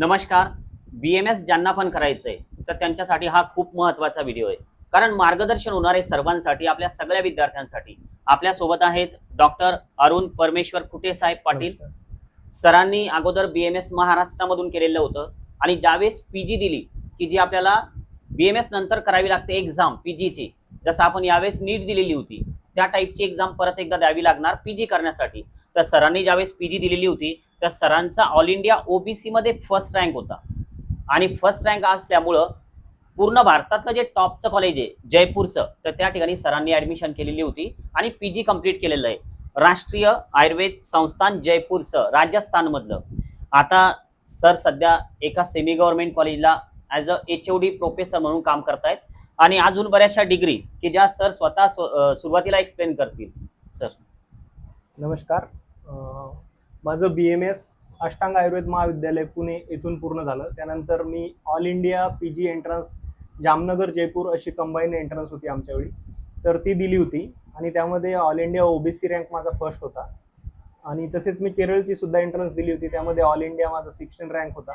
नमस्कार. बी M S ज्यांना पण करायचंय तर त्यांच्यासाठी हा खूप महत्त्वाचा व्हिडिओ आहे. कारण मार्गदर्शन होणारे सर्वांसाठी आपल्या सगळ्या विद्यार्थ्यांसाठी आपल्यासोबत आहेत डॉक्टर अरुण परमेश्वर कुटे साहेब पाटील. सरांनी अगोदर बी एम एस महाराष्ट्रामधून केलेलं होतं. आणि ज्यावेळेस पी जी दिली की जी आपल्याला बी एम एस नंतर करावी लागते एक्झाम पी जीची जसं आपण यावेळेस नीट दिलेली होती त्या टाईपची एक्झाम परत एकदा द्यावी लागणार पी जी करण्यासाठी. तर सरांनी ज्यावेळेस पी जी दिलेली होती त्या सरांचा ऑल इंडिया ओबीसी मध्ये फर्स्ट रँक होता. आणि फर्स्ट रँक असल्यामुळं पूर्ण भारतातलं जे टॉपचं कॉलेज आहे जयपूरचं तर त्या ठिकाणी सरांनी ऍडमिशन केलेली होती आणि पी जी कंप्लीट केलेलं आहे. राष्ट्रीय आयुर्वेद संस्थान जयपूरचं राजस्थानमधलं. आता सर सध्या एका सेमी गव्हर्नमेंट कॉलेजला as a H O D professor म्हणून काम करतायत. आणि अजून बऱ्याचशा डिग्री की ज्या सर स्वतः सुरुवातीला एक्सप्लेन करतील सर. नमस्कार. माझं B M S Ashtang Ayurved Mahavidyalaya Pune येथून पूर्ण झालं. त्यानंतर मी all India P G entrance Jamnagar Jaipur अशी कंबाईन एंट्रन्स होती आमच्यावेळी तर ती दिली होती आणि त्यामध्ये ऑल इंडिया ओबीसी रँक माझा फर्स्ट होता. आणि तसेच मी केरळची सुद्धा एंट्रन्स दिली होती. त्यामध्ये ऑल इंडिया माझा सिक्स्टीन रँक होता.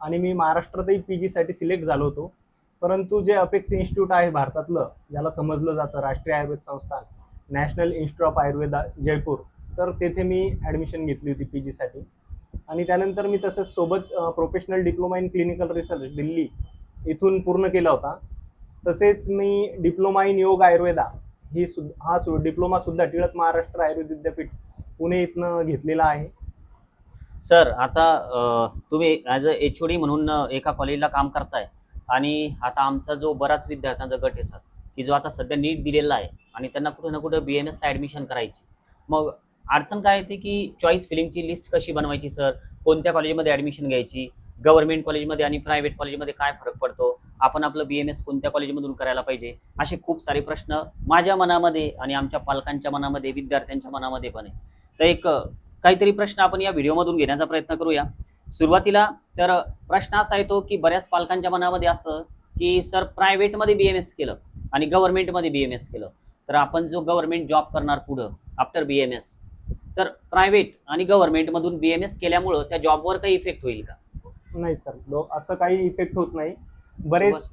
आणि मी महाराष्ट्रातही पी जीसाठी सिलेक्ट झालो होतो. परंतु जे अपेक्स इन्स्टिट्यूट आहे भारतातलं ज्याला समजलं जातं Rashtriya Ayurveda Sansthan national institute of Ayurveda Jaipur तर तेथे मी ॲडमिशन घेतली होती पी जीसाठी आणि त्यानंतर मी तसंच सोबत professional diploma in clinical research Delhi इथून पूर्ण केला होता. तसेच मी डिप्लोमा इन योग आयुर्वेदा ही सुद्धा हा सु डिप्लोमासुद्धा टिळक महाराष्ट्र आयुर्वेद विद्यापीठ पुणे इथनं घेतलेला आहे. सर आता तुम्ही as a H O D म्हणून एका कॉलेजला काम करताय आणि आता आमचा जो बराच विद्यार्थ्यांचा गट आहे सर की जो आता सध्या नीट दिलेला आहे आणि त्यांना कुठं ना कुठं बी एम एसला ॲडमिशन करायची. मग अडचण काय येते की चॉईस फिलिंगची लिस्ट कशी बनवायची सर कोणत्या कॉलेजमध्ये ॲडमिशन घ्यायची? गव्हर्नमेंट कॉलेजमध्ये आणि प्रायव्हेट कॉलेजमध्ये काय फरक पडतो? आपण आपलं बी एम एस कोणत्या कॉलेजमधून करायला पाहिजे? असे खूप सारे प्रश्न माझ्या मनामध्ये आणि आमच्या पालकांच्या मनामध्ये विद्यार्थ्यांच्या मनामध्ये पण आहे. तर एक काहीतरी प्रश्न आपण या व्हिडिओमधून घेण्याचा प्रयत्न करूया. सुरुवातीला तर प्रश्न असा येतो की बऱ्याच पालकांच्या मनामध्ये असं की सर प्रायव्हेटमध्ये बी एम एस केलं आणि गव्हर्नमेंटमध्ये बी एम एस केलं. तर आपण जो गव्हर्नमेंट जॉब करणार पुढं आफ्टर बी एम एस तर प्रायव्हेट आणि गव्हर्नमेंटमधून बी एम एस केल्यामुळं त्या जॉबवर काही इफेक्ट होईल का? नाही सर लो असं काही इफेक्ट होत नाही. बरेच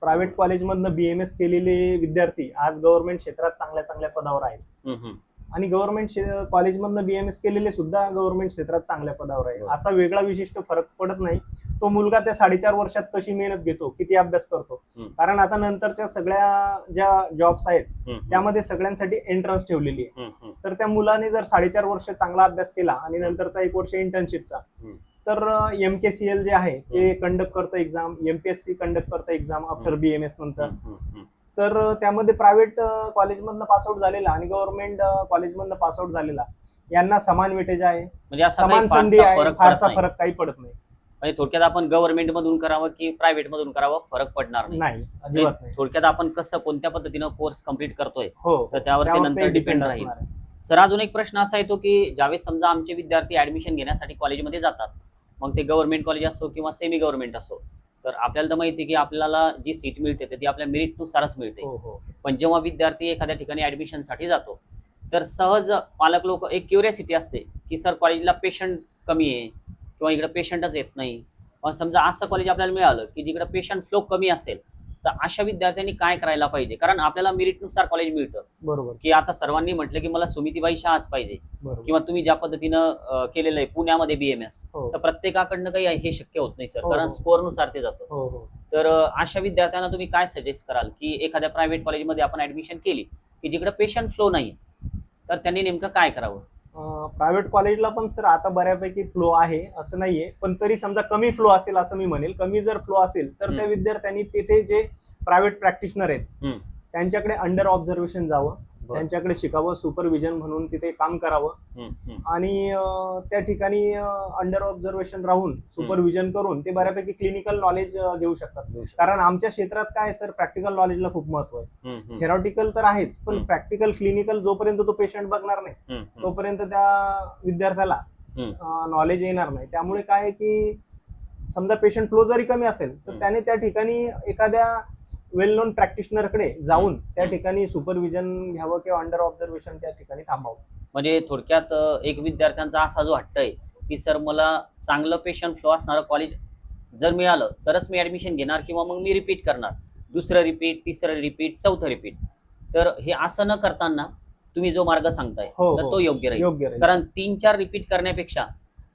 प्रायव्हेट कॉलेजमधनं बी एम एस केलेले विद्यार्थी आज गव्हर्नमेंट क्षेत्रात चांगल्या चांगल्या पदावर आहेत. हम्म, हम्म. आणि गव्हर्नमेंट कॉलेजमधनं बी एम एस केलेले सुद्धा गव्हर्नमेंट क्षेत्रात चांगल्या पदावर आहे. असा वेगळा विशिष्ट फरक पडत नाही तो मुलगा त्या साडेचार वर्षात कशी मेहनत घेतो किती अभ्यास करतो. कारण आता नंतरच्या सगळ्या ज्या जॉब्स आहेत. त्यामध्ये सगळ्यांसाठी एंट्रन्स ठेवलेली आहे. तर त्या मुलाने जर साडेचार वर्ष चांगला अभ्यास केला आणि नंतरचा एक वर्ष इंटर्नशिपचा. तर एम के सी एल जे आहे ते कंडक्ट करतं एक्झाम एमपीएससी कंडक्ट करतं exam after B M S नंतर. तर त्यामध्ये प्रायव्हेट कॉलेजमधनं पासआउट झालेला आणि गव्हर्नमेंट कॉलेजमधनं पासआउट झालेला यांना समान वेटेज आहे. म्हणजे समान संधी आहे फारसा. फरक काही पडत नाही. म्हणजे थोडक्यात आपण गव्हर्नमेंट मधून करावं की प्रायव्हेट मधून करावं फरक पडणार नाही. नाही थोडक्यात आपण कसं कोणत्या पद्धतीनं कोर्स कंप्लीट करतोय हो. तर त्यावर ते त्यावर नंतर डिपेंड राहील. सर अजून एक प्रश्न असा येतो की ज्यावेळेस समजा आमचे विद्यार्थी ऍडमिशन घेण्यासाठी कॉलेजमध्ये जातात मग ते गव्हर्नमेंट कॉलेज असो किंवा सेमी गव्हर्नमेंट असो तर आपल्याला तर माहिती आहे की आपल्याला जी सीट मिळते ती आपल्या मेरिटनुसारच मिळते. हो हो. पण जेव्हा विद्यार्थी एखाद्या ठिकाणी ऍडमिशनसाठी जातो तर सहज पालक लोक एक क्युरियासिटी असते की सर कॉलेजला पेशंट कमी आहे किंवा इकडे पेशंटच येत नाही. पण समजा असं कॉलेज आपल्याला मिळालं की जिकडे पेशंट फ्लो कमी असेल तर अशा विद्यार्थ्यांनी काय करायला पाहिजे? कारण आपल्याला मेरिटनुसार कॉलेज मिळतं. बरोबर. की आता सर्वांनी म्हटलं की मला सुमितीबाई शहाच पाहिजे. किंवा तुम्ही ज्या पद्धतीनं केलेलं आहे पुण्यामध्ये बीएमएस हो. तर प्रत्येकाकडनं काही हे शक्य होत नाही सर. हो, कारण हो. स्कोअरनुसार ते जातं. तर अशा विद्यार्थ्यांना तुम्ही काय सजेस्ट कराल? की एखाद्या प्रायव्हेट कॉलेजमध्ये आपण ऍडमिशन केली की जिकडे पेशंट फ्लो नाही तर त्यांनी नेमकं काय करावं? प्रायव्हेट कॉलेजला पण सर आता बऱ्यापैकी फ्लो आहे असं नाहीये पण तरी समजा कमी फ्लो असेल असं मी म्हणेल कमी जर फ्लो असेल तर त्या. विद्यार्थ्यांनी तेथे जे प्रायव्हेट प्रॅक्टिशनर आहेत. त्यांच्याकडे अंडर ऑब्झर्वेशन जावं. त्यांच्याकडे शिकावं सुपरविजन म्हणून तिथे काम करावं. आणि त्या ठिकाणी अंडर ऑब्झर्वेशन राहून सुपरविजन करून ते बऱ्यापैकी क्लिनिकल नॉलेज घेऊ शकतात देऊ शकतो. कारण आमच्या क्षेत्रात काय सर प्रॅक्टिकल नॉलेजला खूप महत्त्व आहे थेरॉटिकल तर आहेच पण. प्रॅक्टिकल क्लिनिकल जोपर्यंत तो पेशंट बघणार नाही. तोपर्यंत त्या विद्यार्थ्याला. नॉलेज येणार नाही त्यामुळे काय आहे की समजा पेशंट फ्लो जरी कमी असेल तर. त्याने त्या ठिकाणी एखाद्या वेल नोन प्रॅक्टिशनरकडे जाऊन त्या. ठिकाणी सुपरविजन घ्यावं किंवा अंडर ऑब्झर्वेशन त्या ठिकाणी थांबावं. म्हणजे थोडक्यात एक विद्यार्थ्यांचा असा जो हट्ट आहे की सर मला चांगलं पेशंट फ्लो असणारं कॉलेज जर मिळालं तरच मी ऍडमिशन घेणार किंवा मग मी रिपीट करणार. दुसरं रिपीट तिसरं रिपीट चौथं रिपीट तर हे असं न करताना तुम्ही जो मार्ग सांगताय हो, तर हो. तो योग्य राहील. कारण तीन चार रिपीट करण्यापेक्षा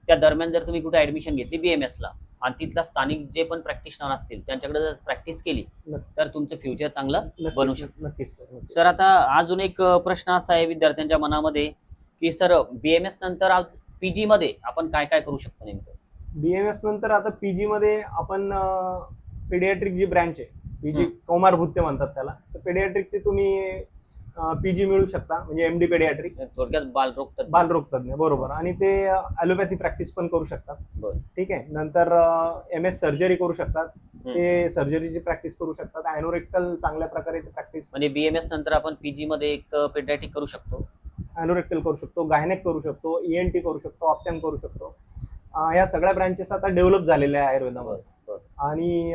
त्या दरम्यान जर तुम्ही कुठे ऍडमिशन घेतली बीएमएस ला आणि तिथला स्थानिक जे पण प्रॅक्टिशनर असतील त्यांच्याकडे जर प्रॅक्टिस केली. तर तुमचं फ्युचर चांगलं बनवू शकतो. नक्कीच सर आता अजून एक प्रश्न असा आहे विद्यार्थ्यांच्या मनामध्ये की सर बीएमएस नंतर पीजी मध्ये आपण काय काय करू शकतो नेमकं बीएमएस नंतर आता पीजी मध्ये आपण पेडियाट्रिक जी ब्रँच आहे पीजी हम्म. कौमारभूत्य म्हणतात त्याला तर पेडियाट्रिकची तुम्ही पीजी मिळू शकता म्हणजे एमडी पेडियाट्रिक थोडक्यात बालरोग तज्ञ. बालरोग तज्ञ बरोबर. आणि ते ॲलोपॅथी प्रॅक्टिस पण करू शकतात. ठीक आहे. नंतर एम एस सर्जरी करू शकतात. ते सर्जरीची प्रॅक्टिस करू शकतात. अॅनोरेक्टल चांगल्या प्रकारे प्रॅक्टिस म्हणजे बीएमएस नंतर आपण पीजी मध्ये एक पेडियाट्रिक करू शकतो. अॅनोरेक्टल करू शकतो गायनेक करू शकतो ईएनटी करू शकतो ऑप्टॅन करू शकतो. या सगळ्या ब्रँचेस आता डेव्हलप झालेल्या आहे आयुर्वेदामध्ये. आणि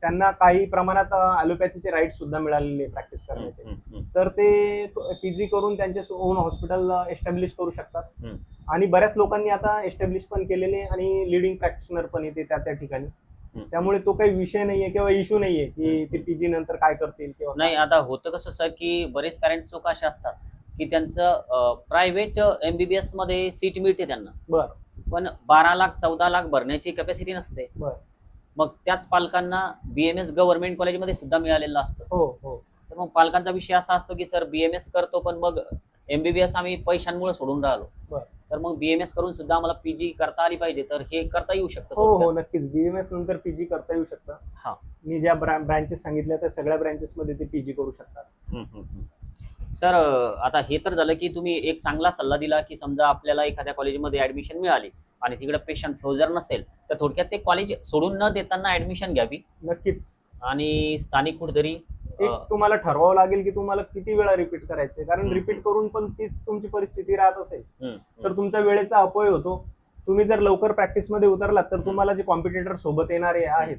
त्यांना काही प्रमाणात ॲलोपॅथीचे राईट सुद्धा मिळालेले प्रॅक्टिस करण्याचे. तर ते पीजी करून त्यांचे ओन हॉस्पिटल एस्टॅब्लिश करू शकतात. आणि बऱ्याच लोकांनी आता एस्टॅब्लिश पण केलेले आणि लिडिंग प्रॅक्टिशनर पण येते त्या त्या ठिकाणी. त्यामुळे तो काही विषय नाहीये किंवा इश्यू नाहीये की ते पीजी नंतर काय करतील किंवा नाही आता होतं कसं सर की बरेच पॅरेंट्स लोक असे असतात की त्यांचं प्रायव्हेट एमबीबीएसमध्ये सीट मिळते त्यांना. बर. पण बारा लाख चौदा लाख भरण्याची कॅपॅसिटी नसते. मग त्याच पालकांना बीएमएस गव्हर्नमेंट कॉलेजमध्ये सुद्धा मिळालेलं असतं. हो हो. तर मग पालकांचा विषय असा असतो की सर बीएमएस करतो पण मग एमबीबीएस आम्ही पैशांमुळे सोडून राहिलो. तर मग बीएमएस करून सुद्धा आम्हाला पीजी करता आली पाहिजे. तर हे करता येऊ शकतं हो हो. नक्कीच. बीएमएस नंतर पीजी करता येऊ शकतं. हा. मी ज्या ब्रँचेस सांगितल्या त्या सगळ्या ब्रँचेस मध्ये ते पीजी करू शकतात. सर आता हे तर झालं की तुम्ही एक चांगला सल्ला दिला की समजा आपल्याला एखाद्या कॉलेजमध्ये ऍडमिशन मिळाली आणि तिकडे पेशंट फ्लो जर नसेल तर थोडक्यात ते कॉलेज सोडून न देताना ऍडमिशन घ्यावी. नक्कीच. आणि स्थानिक कुठेतरी एक तुम्हाला ठरवावं लागेल की तुम्हाला किती वेळा रिपीट करायचंय. कारण. रिपीट करून पण तीच तुमची परिस्थिती राहत असेल. तर तुमचा वेळेचा अपव्य होतो. तुम्ही जर लवकर प्रॅक्टिसमध्ये उतरलात तर तुम्हाला जे कॉम्पिटिटर सोबत येणारे आहेत.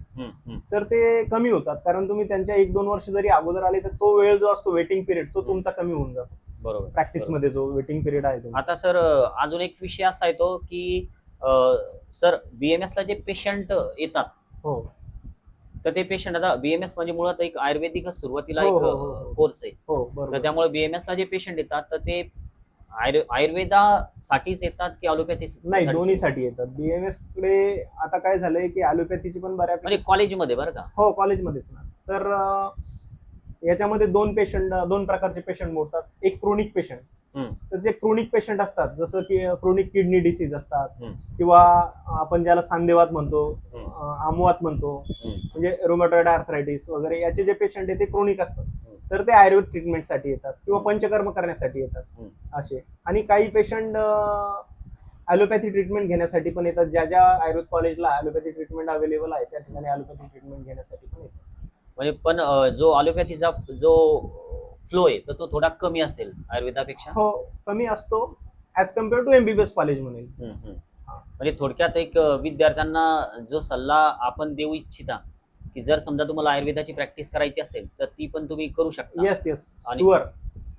तर ते कमी होतात. कारण तुम्ही त्यांच्या एक दोन वर्ष जरी अगोदर आले तर तो वेळ जो असतो वेटिंग पिरियड तो तुमचा कमी होऊन जातो. बरोबर प्रॅक्टिसमध्ये जो वेटिंग पिरियड आहे तुमचा. आता सर अजून एक विषय असा येतो की सर बीएमएस ला जे पेशंट येतात हो. तर ते पेशंट आता बीएमएस म्हणजे मुळात एक आयुर्वेदिकच सुरुवातीला हो, एक हो, हो, हो. कोर्स आहे. हो तर त्यामुळे बीएमएस ला जे पेशंट येतात तर ते आयुर् आयुर्वेदासाठीच येतात की अलोपॅथी नाही दोन्हीसाठी येतात. बीएमएसकडे आता काय झालंय की अलोपॅथीची पण बऱ्यापैकी म्हणजे कॉलेजमध्ये बरं का? हो कॉलेजमध्येच ना. तर याच्यामध्ये दोन पेशंट दोन प्रकारचे पेशंट मोडतात. एक क्रोनिक पेशंट. तर जे क्रोनिक पेशंट असतात जसं की क्रोनिक किडनी डिसीज असतात. किंवा आपण ज्याला सांधेवात म्हणतो आमवात म्हणतो. म्हणजे रोमॅटॉइड आर्थरायटिस वगैरे याचे जे पेशंट आहे ते क्रोनिक असतात. तर ते आयुर्वेद ट्रीटमेंटसाठी येतात किंवा पंचकर्म करण्यासाठी येतात. असे आणि काही पेशंट ॲलोपॅथी ट्रीटमेंट घेण्यासाठी पण येतात ज्या ज्या आयुर्वेद कॉलेजला ॲलोपॅथी ट्रीटमेंट अवेलेबल आहे त्या ठिकाणी ॲलोपॅथी ट्रीटमेंट घेण्यासाठी पण येतात म्हणजे पण जो अलोपॅथीचा जो फ्लो आहे तर तो थोडा कमी असेल आयुर्वेदापेक्षा? हो कमी असतो as compare to MBBS college. हा. म्हणजे थोडक्यात एक विद्यार्थ्यांना जो सल्ला आपण देऊ इच्छिता की जर समजा तुम्हाला आयुर्वेदाची प्रॅक्टिस करायची असेल तर ती पण तुम्ही करू शकता. येस येस आणि- शुअर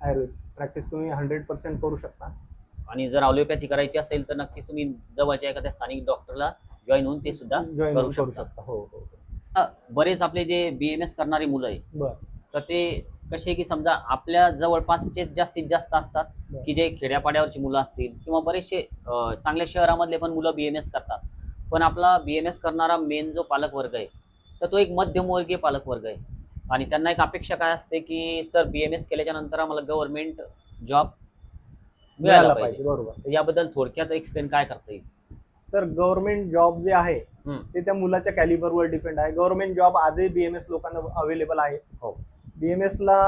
आयुर्वेद प्रॅक्टिस तुम्ही हंड्रेड पर्सेंट करू शकता. आणि जर अलोपॅथी करायची असेल तर नक्कीच तुम्ही जवळच्या एखाद्या स्थानिक डॉक्टरला जॉईन होऊन ते सुद्धा जॉईन करू करू शकता. शकता. हो हो आता बरेच आपले जे बीएमएस करणारे मुलं आहे बर. तर ते कसे की समजा आपल्या जवळपासचे जास्तीत जास्त असतात. की जे खेड्यापाड्यावरची मुलं असतील किंवा बरेचसे चांगल्या शहरामधले पण मुलं बीएमएस करतात. पण आपला बीएमएस करणारा मेन जो पालक वर्ग आहे तर तो एक मध्यमवर्गीय पालक वर्ग आहे. आणि त्यांना एक अपेक्षा काय असते की सर बीएमएस केल्याच्यानंतर आम्हाला गव्हर्नमेंट जॉब मिळाला पाहिजे. बरोबर. याबद्दल थोडक्यात एक्सप्लेन काय करता येईल? सर गव्हर्नमेंट जॉब जे आहे. ते त्या मुलाच्या कॅलिबरवर डिपेंड आहे. गव्हर्नमेंट जॉब आजही बीएमएस लोकांना अवेलेबल आहे. हो. बीएमएस ला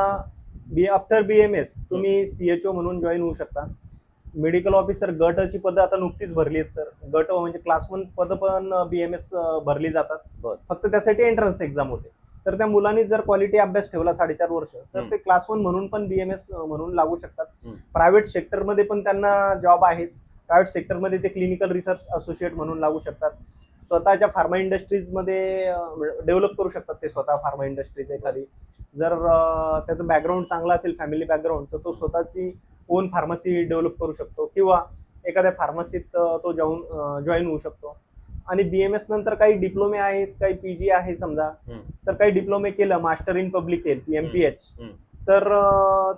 बी आफ्टर बीएमएस तुम्ही सीएचओ म्हणून जॉईन होऊ शकता. मेडिकल ऑफिसर गटची पदं आता नुकतीच भरली आहेत सर गट म्हणजे क्लास वन पद पण बीएमएस भरली जातात. फक्त त्यासाठी एंट्रन्स एक्झाम होते. तर त्या मुलांनी जर क्वालिटी अभ्यास ठेवला साडेचार वर्ष तर. ते क्लास वन म्हणून पण बीएमएस म्हणून लागू शकतात. प्रायव्हेट सेक्टरमध्ये पण त्यांना जॉब आहेच. प्रायव्हेट सेक्टरमध्ये ते क्लिनिकल रिसर्च असोसिएट म्हणून लागू शकतात. स्वतःच्या फार्मा इंडस्ट्रीजमध्ये डेव्हलप करू शकतात ते स्वतः फार्मा इंडस्ट्रीज एखादी. जर त्याचं बॅकग्राऊंड चांगला असेल फॅमिली बॅकग्राऊंड तर तो स्वतःची ओन फार्मसी डेव्हलप करू शकतो. किंवा एखाद्या फार्मसीत तो जाऊन जॉईन होऊ शकतो. आणि बी एम एस नंतर काही डिप्लोमे आहेत काही पी जी आहे समजा. तर काही डिप्लोमे केलं master in public health M P H. तर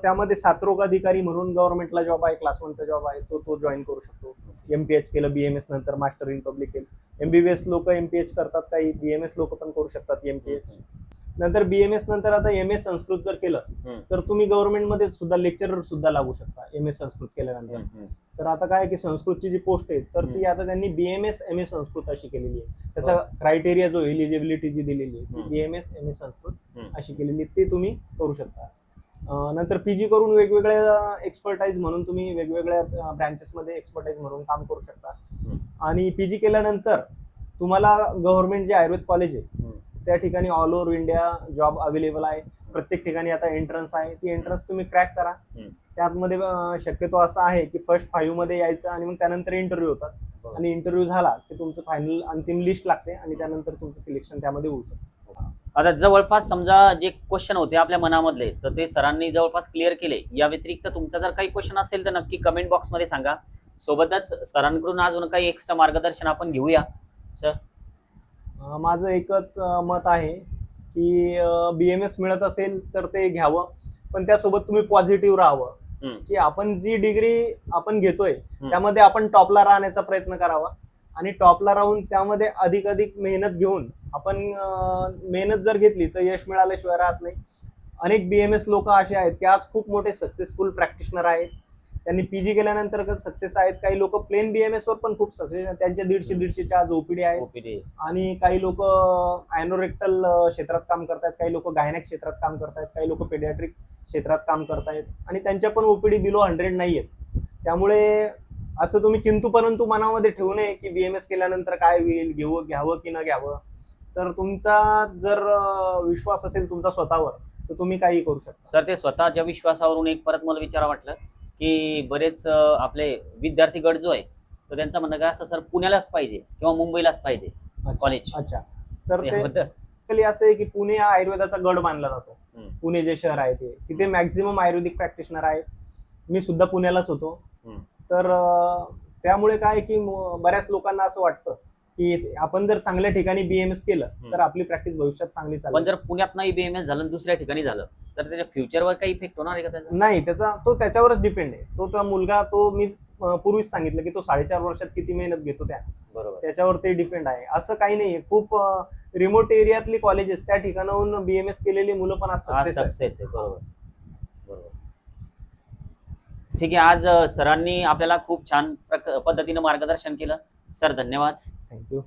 त्यामध्ये सातरोग अधिकारी म्हणून गव्हर्नमेंटला जॉब आहे क्लास वनचा जॉब आहे तो तो जॉईन करू शकतो. एम पी एच केलं बी एम एस नंतर master in public health M B B S लोक एम पी एच करतात काही बी एम एस लोक पण करू शकतात एम पी एच नंतर बी एम एस नंतर आता एम एस संस्कृत जर केलं. तर तुम्ही गव्हर्नमेंटमध्ये सुद्धा लेक्चरर सुद्धा लागू शकता एम एस संस्कृत केल्यानंतर. तर आता काय की संस्कृतची जी पोस्ट आहे तर ती. आता त्यांनी B M S M S Sanskrit अशी केलेली आहे त्याचा बरं. क्रायटेरिया जो एलिजिबिलिटी जी दिलेली आहे ती हम्म. B M S M S Sanskrit. अशी केलेली ती तुम्ही करू शकता नंतर पीजी करून वेगवेगळ्या एक्सपर्टाईज म्हणून तुम्ही वेगवेगळ्या ब्रँचेसमध्ये एक्सपर्टाईज म्हणून काम करू शकता. आणि पीजी केल्यानंतर तुम्हाला गव्हर्नमेंट जे आयुर्वेद कॉलेज आहे. त्या ठिकाणी all over India job available आहे प्रत्येक ठिकाणी आता एंट्रन्स आहे ती एंट्रन्स तुम्ही क्रॅक करा. त्यामध्ये शक्यतो असं आहे की फर्स्ट फाईव्हमध्ये यायचं आणि मग त्यानंतर इंटरव्ह्यू होतात. आणि इंटरव्ह्यू झाला की तुमचं फायनल अंतिम लिस्ट लागते आणि त्यानंतर तुमचं सिलेक्शन त्यामध्ये होऊ शकतं आता जवळपास समजा जे क्वेश्चन होते आपल्या मनामधले तर ते सरांनी जवळपास क्लिअर केले. या व्यतिरिक्त तुमचा जर काही क्वेश्चन असेल तर नक्की कमेंट बॉक्समध्ये सांगा. सोबतच सरांकडून अजून काही एक्स्ट्रा मार्गदर्शन आपण घेऊया. सर माझं एकच मत आहे की बी एम एस मिळत असेल तर ते घ्यावं. पण त्यासोबत तुम्ही पॉझिटिव्ह राहावं. की आपण जी डिग्री आपण घेतोय त्यामध्ये आपण टॉपला राहण्याचा प्रयत्न करावा. आणि टॉपला राहून त्यामध्ये अधिक अधिक मेहनत घेऊन आपण मेहनत जर घेतली तर यश मिळाल्याशिवाय राहत नाही. अनेक बी एम एस लोक असे आहेत की आज खूप मोठे सक्सेसफुल प्रॅक्टिशनर आहेत. त्यांनी पीजी केल्यानंतर सक्सेस आहेत. काही लोक प्लेन बी एम एस वर पण खूप सक्सेस त्यांचे दीडशे दीडशेच्या आज ओपीडी आहेत. आणि काही लोक अॅनोरेक्टल क्षेत्रात काम करतायत. काही लोक गायनॅक क्षेत्रात काम करतायत. काही लोक पेडियाट्रिक क्षेत्रात काम करतायत. आणि त्यांच्या पण ओपीडी बिलो हंड्रेड नाही आहेत त्यामुळे असं तुम्ही किंतु परंतु मनामध्ये ठेवू नये की बीएमएस केल्यानंतर काय होईल घेऊ घ्यावं की न घ्यावं. तर तुमचा जर विश्वास असेल तुमचा स्वतःवर तर तुम्ही काही करू शकता. सर ते स्वतःच्या विश्वासावरून एक परत मला विचारा वाटलं की बरेच आपले विद्यार्थी गट जो आहे तर त्यांचं म्हणणं काय असं सर पुण्यालाच पाहिजे किंवा मुंबईलाच पाहिजे. कॉलेज अच्छा. तर ते असं आहे की पुणे हा आयुर्वेदाचा गड मानला जातो. पुणे जे शहर आहे ते. तिथे मॅक्झिमम आयुर्वेदिक प्रॅक्टिशनर आहे. मी सुद्धा पुण्यालाच होतो. तर त्यामुळे काय की बऱ्याच लोकांना असं वाटतं की आपण जर चांगल्या ठिकाणी बीएमएस केलं तर आपली प्रॅक्टिस भविष्यात चांगली पण चालेल जर पुण्यात नाही बीएमएस झालं दुसऱ्या ठिकाणी झालं तर त्याच्या फ्युचरवर काही इफेक्ट होणार आहे का त्याचा? नाही त्याचा तो त्याच्यावरच डिपेंड आहे. तो त्या मुलगा तो मी पूर्वीच सांगितलं की तो साडेचार वर्षात किती मेहनत घेतो त्या. बरोबर. त्याच्यावर ते डिपेंड आहे. असं काही नाहीये खूप रिमोट एरियातली कॉलेजेस त्या ठिकाणाहून बीएमएस केलेली मुलं पण हा सक्सेस आहे बरोबर. ठीक आहे आज सरांनी आपल्याला खूप छान प्रक- पद्धतीनं मार्गदर्शन केलं. सर धन्यवाद. थँक्यू